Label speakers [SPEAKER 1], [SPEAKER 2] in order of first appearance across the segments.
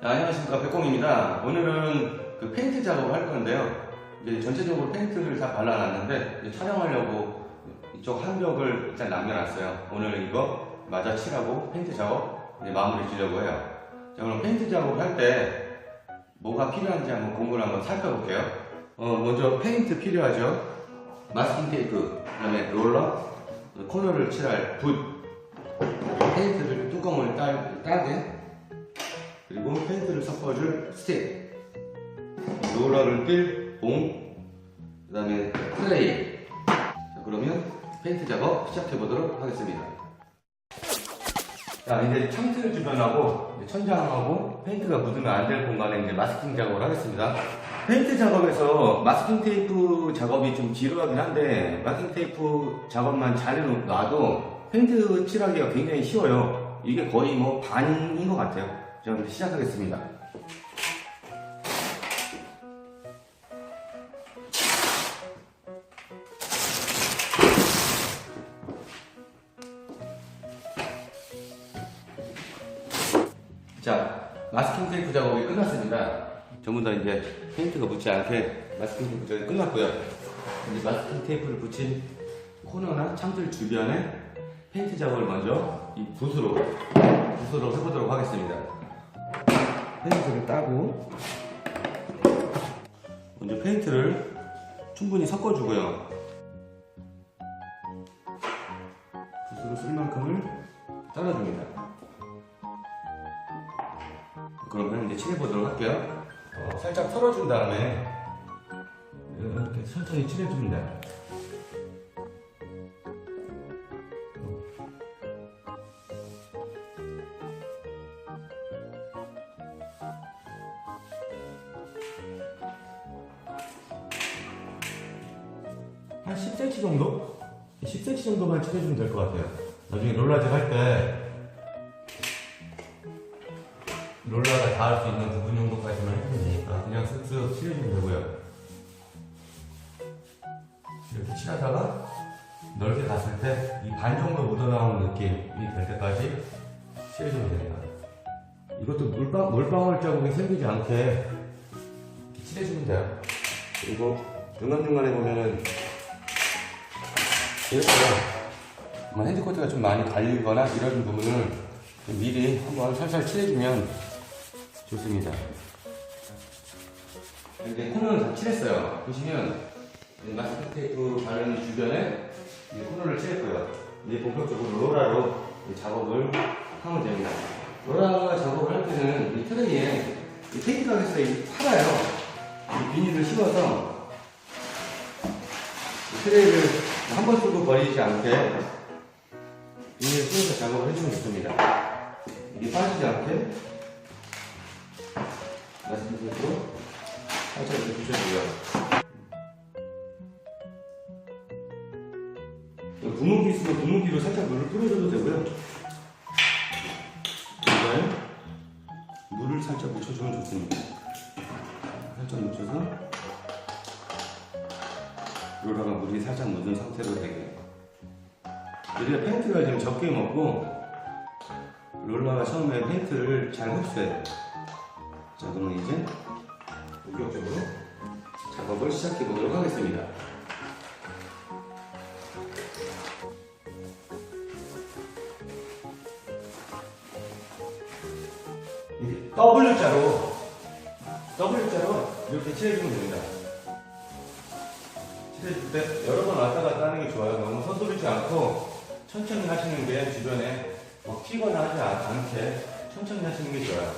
[SPEAKER 1] 네, 안녕하십니까 백공입니다. 오늘은 그 페인트 작업을 할 건데요. 이제 전체적으로 페인트를 다 발라놨는데 촬영하려고 이쪽 한 벽을 일단 남겨놨어요. 오늘 이거 마저 칠하고 페인트 작업 이제 마무리 지려고 해요. 자 그럼 페인트 작업을 할 때 뭐가 필요한지 한번 공부를 한번 살펴볼게요. 어 먼저 페인트 필요하죠. 마스킹 테이프, 그 다음에 롤러, 코너를 칠할 붓, 페인트를 뚜껑을 따, 따게 그리고 페인트를 섞어줄 스틱 롤러를 띨 봉, 그 다음에 트레이. 자, 그러면 페인트 작업 시작해 보도록 하겠습니다. 자 이제 창틀 주변하고 천장하고 페인트가 묻으면 안 될 공간에 이제 마스킹 작업을 하겠습니다. 페인트 작업에서 마스킹 테이프 작업이 좀 지루하긴 한데 마스킹 테이프 작업만 잘 놔도 페인트 칠하기가 굉장히 쉬워요. 이게 거의 뭐 반인 것 같아요 자 이제 시작하겠습니다 자, 마스킹 테이프 작업이 끝났습니다. 전부 다 이제 페인트가 묻지 않게 마스킹 테이프 작업이 끝났고요. 이제 마스킹 테이프를 붙인 코너나 창틀 주변에 페인트 작업을 먼저 이 붓으로, 붓으로 해보도록 하겠습니다. 페인트를 따고, 먼저 페인트를 충분히 섞어주고요. 붓으로 쓸 만큼을 따라줍니다. 그러면 이제 칠해보도록 할게요. 어, 살짝 털어준 다음에 이렇게 천천히 칠해줍니다. 한 10cm 정도? 10cm 정도만 칠해주면 될 것 같아요. 나중에 롤라직 할때 롤러가 닿을 수 있는 부분 정도까지만 해주면 되니까 그냥 쓱쓱 칠해주면 되고요. 이렇게 칠하다가 넓게 갔을 때 이 반 정도 묻어나오는 느낌이 될 때까지 칠해주면 됩니다. 이것도 물방, 물방울 자국이 생기지 않게 칠해주면 돼요. 그리고 중간중간에 보면은 이렇게 뭐 핸드코트가 좀 많이 갈리거나 이런 부분은 미리 한번 살살 칠해주면 좋습니다. 이제 코너는 다 칠했어요. 보시면 마스크 테이프 바르는 주변에 이제 코너를 칠했고요. 이제 본격적으로 로라로 작업을 하면 됩니다. 로라 작업을 할 때는 이 트레이에 이 테이프 가게에서 이 팔아요. 이 비닐을 씌워서 이 트레이를 한 번 쓰고 버리지 않게 비닐을 씌워서 작업을 해주면 좋습니다. 이게 빠지지 않게 말씀드리고 살짝 이렇게 붙여주고요. 분무기 있으면 분무기로 살짝 물을 뿌려줘도 되고요. 이거에 물을 살짝 묻혀주면 좋습니다. 살짝 묻혀서 롤러가 물이 살짝 묻은 상태로 되게 우리가 페인트가 지금 적게 먹고 롤러가 처음에 페인트를 잘 흡수해요. 자, 그러면 이제 본격적으로 작업을 시작해 보도록 하겠습니다. W자로 W자로 이렇게 칠해주면 됩니다. 때 여러 번 왔다 갔다 하는 게 좋아요. 너무 서두르지 않고 천천히 하시는 게 주변에 막 튀거나 하지 않- 않게 천천히 하시는 게 좋아요.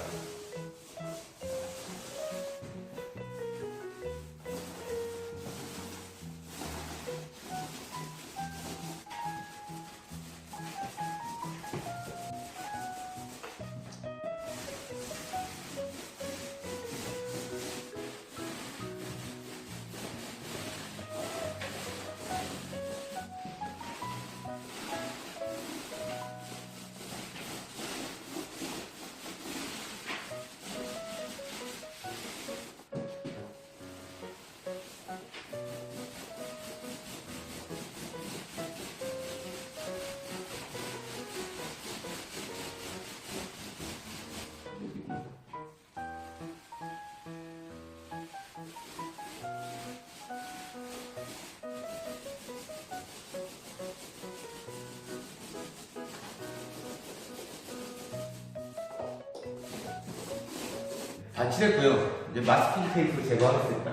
[SPEAKER 1] 다 칠했고요. 이제 마스킹 테이프 제거하겠습니다.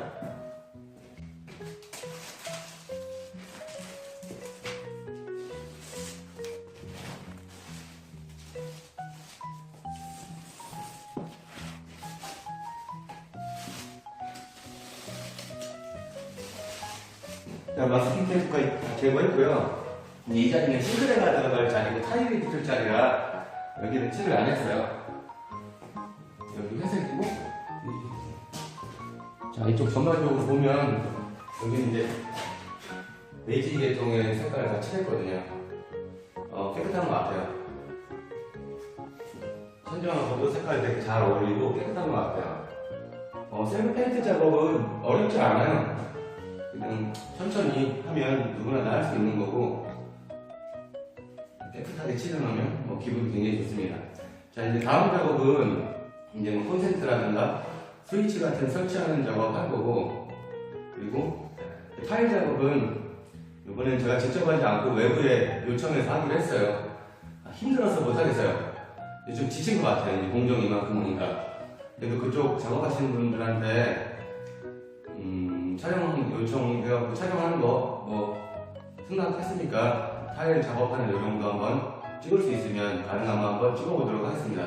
[SPEAKER 1] 자, 마스킹 테이프가 다 제거했고요. 이 자리는 싱글레가 들어갈 자리고 타일이 붙을 자리라 여기는 칠을 안 했어요. 여기 회색이고 자 이쪽 전반적으로 보면 여기는 이제 베이지 계통의 색깔을 다 칠했거든요. 어, 깨끗한 것 같아요. 천정하고도 색깔이 되게 잘 어울리고 깨끗한 것 같아요. 어, 셀프 페인트 작업은 어렵지 않아요. 그냥 천천히 하면 누구나 다 할 수 있는 거고 깨끗하게 칠해놓으면 뭐 기분이 굉장히 좋습니다. 자 이제 다음 작업은 이제 뭐 콘센트라든가 스위치 같은 설치하는 작업 할 거고 그리고 타일 작업은 이번엔 제가 직접 하지 않고 외부에 요청해서 하기로 했어요. 아, 힘들어서 못하겠어요. 좀 지친 것 같아요. 공정이 이만큼 오니까. 그래도 그쪽 작업하시는 분들한테 음, 촬영 요청해갖고 촬영하는 거뭐 생각했으니까 타일 작업하는 요령도 한번 찍을 수 있으면 가능하면 한번 찍어보도록 하겠습니다.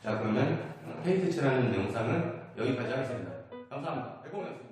[SPEAKER 1] 자 그러면 어, 페인트 칠하는 영상은 여기까지 하겠습니다. 감사합니다. 백공이었습니다.